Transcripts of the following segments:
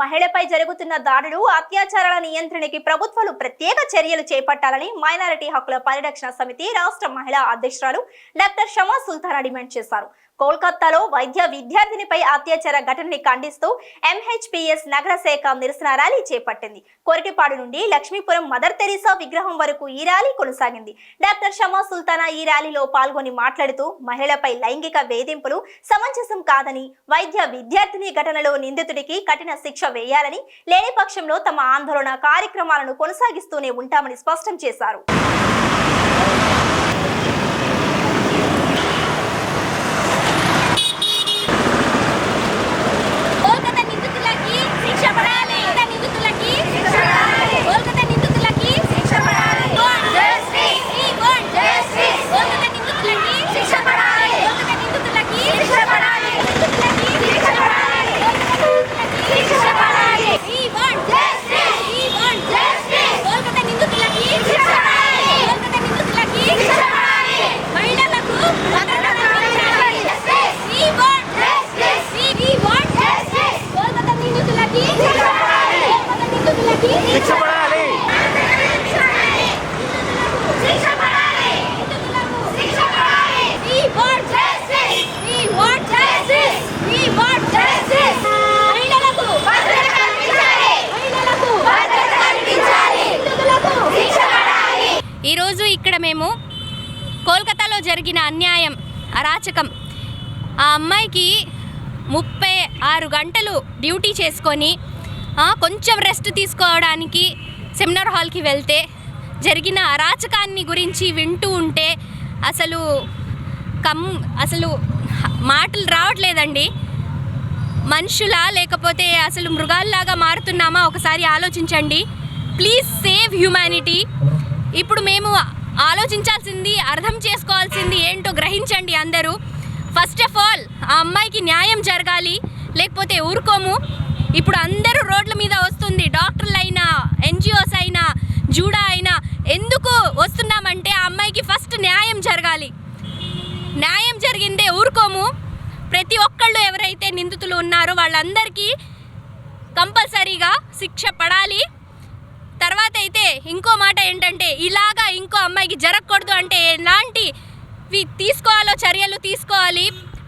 మహిళపై జరుగుతున్న దాడులు అత్యాచారాల నియంత్రణకి ప్రభుత్వాలు ప్రత్యేక చర్యలు చేపట్టాలని మైనారిటీ హక్కుల పరిరక్షణ సమితి రాష్ట్ర మహిళా అధ్యక్షురాలు డాక్టర్ షమా సుల్తానా డిమాండ్ చేశారు. కోల్కతాలో వైద్య విద్యార్థినిపై అత్యాచార ఘటనని ఖండిస్తూ ఎంహెచ్పిఎస్ నగర శాఖ నిరసన ర్యాలీ చేపట్టింది. కొరటిపాడు నుండి లక్ష్మీపురం మదర్ తెరీసా విగ్రహం వరకు ఈ ర్యాలీ కొనసాగింది. డాక్టర్ షమా సుల్తానా ఈ ర్యాలీలో పాల్గొని మాట్లాడుతూ మహిళలపై లైంగిక వేధింపులు సమంజసం కాదని వైద్య విద్యార్థిని ఘటనలో నిందితుడికి కఠిన శిక్ష వేయాలని లేని పక్షంలో తమ ఆందోళన కార్యక్రమాలను కొనసాగిస్తూనే ఉంటామని స్పష్టం చేశారు కోల్కతా నిందితులకి శిక్ష పడాలి కోల్కతా నిందితులకి శిక్ష పడాలి కోల్కతా నిందితులకి శిక్ష పడాలి justice we want justice Kolkata నిందితులకి శిక్ష పడాలి కోల్కతా నిందితులకి శిక్ష పడాలి నిందితులకి శిక్ష పడాలి శిక్ష పడాలి we want justice we want justice Kolkata నిందితులకి శిక్ష పడాలి కోల్కతా నిందితులకి శిక్ష పడాలి మహిళలకు భద్రత కల్పించాలి justice we want justice we want justice Kolkata నిందితులకి శిక్ష పడాలి కోల్కతా నిందితులకి శిక్ష పడాలి శిక్ష పడాలి శిక్ష పడాలి we want justice we want justice we want justice మహిళలకు భద్రత కల్పించాలి మహిళలకు భద్రత కల్పించాలి నిందితులకు శిక్ష పడాలి ఈరోజు ఇక్కడ మేము కోల్కతాలో జరిగిన అన్యాయం అరాచకం. ఆ అమ్మాయికి ముప్పై ఆరు గంటలు డ్యూటీ చేసుకొని కొంచెం రెస్ట్ తీసుకోవడానికి సెమినార్ హాల్కి వెళ్తే జరిగిన అరాచకాన్ని గురించి వింటూ ఉంటే అసలు కమ్ అసలు మాటలు రావట్లేదండి. మనుషులా లేకపోతే అసలు మృగాల్లాగా మారుతున్నామా? ఒకసారి ఆలోచించండి. ప్లీజ్ సేవ్ హ్యుమానిటీ ఇప్పుడు మేము ఆలోచించాల్సింది అర్థం చేసుకోవాల్సింది ఏంటో గ్రహించండి అందరూ. ఫస్ట్ ఆఫ్ ఆల్ ఆ అమ్మాయికి న్యాయం జరగాలి లేకపోతే ఊరుకోము. ఇప్పుడు అందరూ రోడ్ల మీద వస్తుంది డాక్టర్లు అయినా ఎన్జిఓస్ అయినా జూడా అయినా ఎందుకు వస్తున్నామంటే ఆ అమ్మాయికి ఫస్ట్ న్యాయం జరగాలి. న్యాయం జరిగిందే ఊరుకోము. ప్రతి ఒక్కళ్ళు ఎవరైతే నిందితులు ఉన్నారో వాళ్ళందరికీ కంపల్సరీగా శిక్ష పడాలి. తర్వాత అయితే ఇంకో మాట ఏంటంటే ఇలాగా ఇంకో అమ్మాయికి జరగకూడదు అంటే ఎలాంటి తీసుకోవాలో చర్యలు తీసుకోవాలి.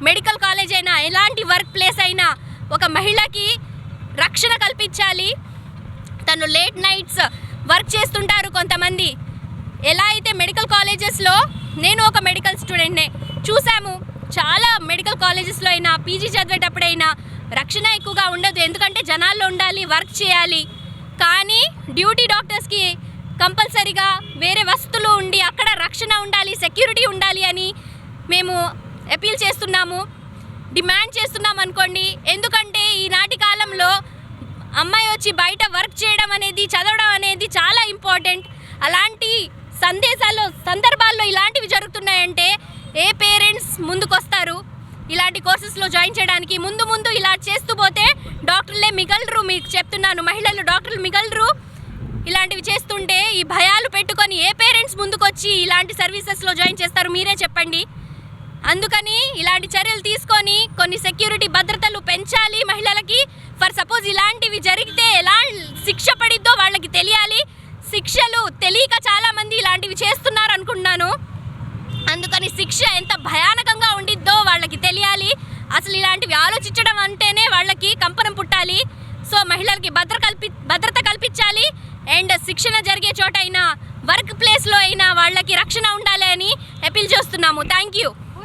మెడికల్ కాలేజ్ అయినా ఎలాంటి వర్క్ ప్లేస్ అయినా ఒక మహిళకి రక్షణ కల్పించాలి. తను లేట్ నైట్స్ వర్క్ చేస్తుంటారు కొంతమంది. ఎలా అయితే మెడికల్ కాలేజెస్లో నేను ఒక మెడికల్ స్టూడెంట్నే చూసాము చాలా మెడికల్ కాలేజెస్లో అయినా పీజీ చదివేటప్పుడైనా రక్షణ ఎక్కువగా ఉండదు. ఎందుకంటే జనాల్లో ఉండాలి వర్క్ చేయాలి. కానీ డ్యూటీ డాక్టర్స్కి కంపల్సరీగా వేరే వస్తువులు ఉండి అక్కడ రక్షణ ఉండాలి సెక్యూరిటీ ఉండాలి అని మేము అపీల్ చేస్తున్నాము. డిమాండ్ చేస్తున్నాం అనుకోండి. ఎందుకంటే ఈనాటి కాలంలో అమ్మాయి వచ్చి బయట వర్క్ చేయడం అనేది చదవడం అనేది చాలా ఇంపార్టెంట్. అలాంటి సందేశాలు సందర్భాల్లో ఇలాంటివి జరుగుతున్నాయంటే ఏ పేరెంట్స్ ముందుకొస్తారు? ఇలాంటి కోర్సెస్లో జాయిన్ చేయడానికి ముందు ముందు ఇలా చేస్తూ పోతే డాక్టర్లే మిగలరు మీకు చెప్తున్నాను మహిళలు డాక్టర్లు మిగలరు. ఇలాంటివి చేస్తుంటే ఈ భయాలు పెట్టుకొని ఏ పేరెంట్స్ ముందుకొచ్చి ఇలాంటి సర్వీసెస్లో జాయిన్ చేస్తారు మీరే చెప్పండి. అందుకని ఇలాంటి చర్యలు తీసుకొని కొన్ని సెక్యూరిటీ భద్రతలు పెంచాలి మహిళలకి. ఫర్ సపోజ్ ఇలాంటివి జరిగితే ఎలా శిక్ష అండ్ శిక్షణ జరిగే చోట అయినా వర్క్ ప్లేస్లో అయినా వాళ్ళకి రక్షణ ఉండాలి అని అపీల్ చేస్తున్నాము. Thank you